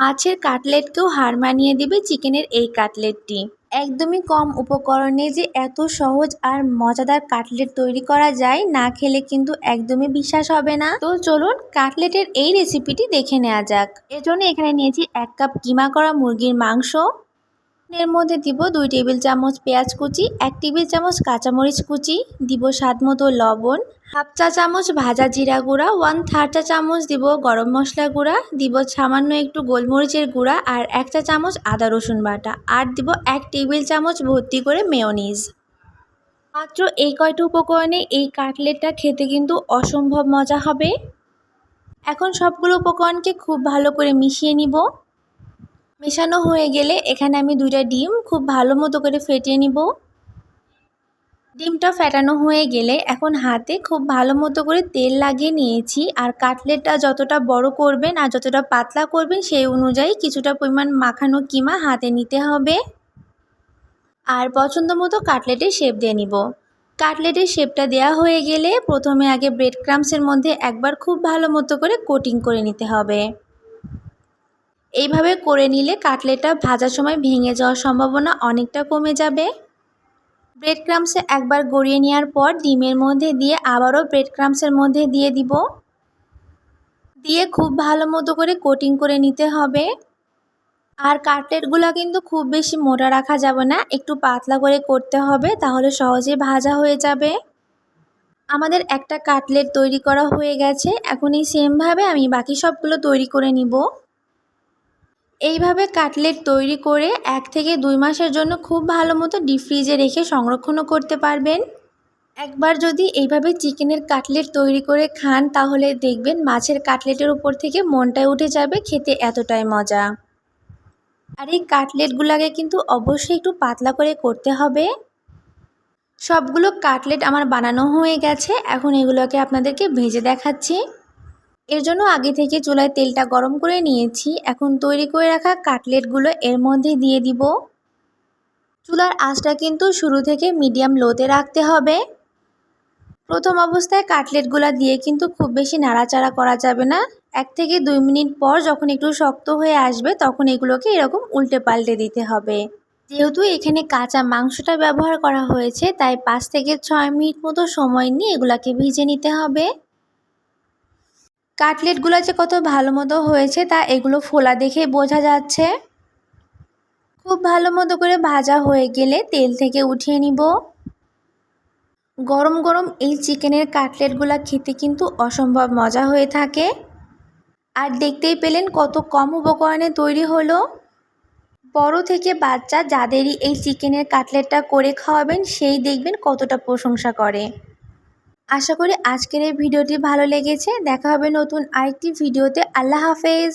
মাছের কাটলেটকেও হার মানিয়ে দিবে চিকেনের এই কাটলেটটি। একদমই কম উপকরণে যে এত সহজ আর মজাদার কাটলেট তৈরি করা যায়, না খেলে কিন্তু একদমই বিশ্বাস হবে না। তো চলুন কাটলেটের এই রেসিপিটি দেখে নেওয়া যাক। এজন্য এখানে নিয়েছি এক কাপ কিমা করা মুরগির মাংস। এর মধ্যে দিব দুই টেবিল চামচ পেঁয়াজ কুচি, এক টেবিল চামচ কাঁচামরিচ কুচি, দিব স্বাদ মতো লবণ, হাফ চা চামচ ভাজা জিরা গুঁড়া ওয়ান থার্ড চা চামচ দিব গরম মশলা গুঁড়া, দিব সামান্য একটু গোলমরিচের গুঁড়া আর এক চা চামচ আদা রসুন বাটা আর দিব এক টেবিল চামচ ভর্তি করে মেয়নিজ। মাত্র এই কয়টা উপকরণে এই কাটলেটটা খেতে কিন্তু অসম্ভব মজা হবে। এখন সবগুলো উপকরণকে খুব ভালো করে মিশিয়ে নিব। মেশানো হয়ে গেলে এখানে আমি দুইটা ডিম খুব ভালো মতো করে ফেটিয়ে নিব। ডিমটা ফেটানো হয়ে গেলে এখন হাতে খুব ভালো মতো করে তেল লাগিয়ে নিয়েছি আর কাটলেটটা যতটা বড় করবেন আর যতটা পাতলা করবেন সেই অনুযায়ী কিছুটা পরিমাণ মাখানো কিমা হাতে নিতে হবে। আর পছন্দ মতো কাটলেটের শেপ দিয়ে নিব। কাটলেটের শেপটা দেওয়া হয়ে গেলে প্রথমে আগে ব্রেড ক্রামসের মধ্যে একবার খুব ভালো মতো করে কোটিং করে নিতে হবে। এইভাবে করে নিলে কাটলেটটা ভাজার সময় ভেঙে যাওয়ার সম্ভাবনা অনেকটা কমে যাবে। ব্রেড ক্রামসে একবার গড়িয়ে নেওয়ার পর ডিমের মধ্যে দিয়ে আবারও ব্রেড ক্রামসের মধ্যে দিয়ে দিব। দিয়ে খুব ভালো মতো করে কোটিং করে নিতে হবে। আর কাটলেটগুলো কিন্তু খুব বেশি মোটা রাখা যাবে না, একটু পাতলা করে করতে হবে, তাহলে সহজে ভাজা হয়ে যাবে। আমাদের একটা কাটলেট তৈরি করা হয়ে গেছে, এখন এই সেমভাবে আমি বাকি সবগুলো তৈরি করে নিব। এইভাবে কাটলেট তৈরি করে এক থেকে দুই মাসের জন্য খুব ভালো মতো ডিপ ফ্রিজে রেখে সংরক্ষণও করতে পারবেন। একবার যদি এইভাবে চিকেনের কাটলেট তৈরি করে খান, তাহলে দেখবেন মাছের কাটলেটের উপর থেকে মনটাই উঠে যাবে, খেতে এতটাই মজা। আর এই কাটলেটগুলোকে কিন্তু অবশ্যই একটু পাতলা করে করতে হবে। সবগুলো কাটলেট আমার বানানো হয়ে গেছে, এখন এগুলোকে আপনাদেরকে ভেজে দেখাচ্ছি। এর জন্য আগে থেকে চুলায় তেলটা গরম করে নিয়েছি। এখন তৈরি করে রাখা কাটলেটগুলো এর মধ্যে দিয়ে দিব। চুলার আঁচটা কিন্তু শুরু থেকে মিডিয়াম লোতে রাখতে হবে। প্রথম অবস্থায় কাটলেটগুলো দিয়ে কিন্তু খুব বেশি নাড়াচাড়া করা যাবে না। এক থেকে দুই মিনিট পর যখন একটু শক্ত হয়ে আসবে, তখন এগুলোকে এরকম উল্টে পাল্টে দিতে হবে। যেহেতু এখানে কাঁচা মাংসটা ব্যবহার করা হয়েছে, তাই পাঁচ থেকে ছয় মিনিট মতো সময় নিয়ে এগুলাকে ভিজে নিতে হবে। কাটলেটগুলো যে কত ভালো মতো হয়েছে তা এগুলো ফোলা দেখে বোঝা যাচ্ছে। খুব ভালো মতো করে ভাজা হয়ে গেলে তেল থেকে উঠিয়ে নিব। গরম গরম এই চিকেনের কাটলেটগুলো খেতে কিন্তু অসম্ভব মজা হয়ে থাকে। আর দেখতেই পেলেন কত কম উপকরণে তৈরি হলো। বড় থেকে বাচ্চা যাদেরই এই চিকেনের কাটলেটটা করে খাওয়াবেন সেই দেখবেন কতটা প্রশংসা করে। আশা করি আজকের এই ভিডিওটি ভালো লেগেছে। দেখা হবে নতুন আরেকটি ভিডিওতে। আল্লাহ হাফেজ।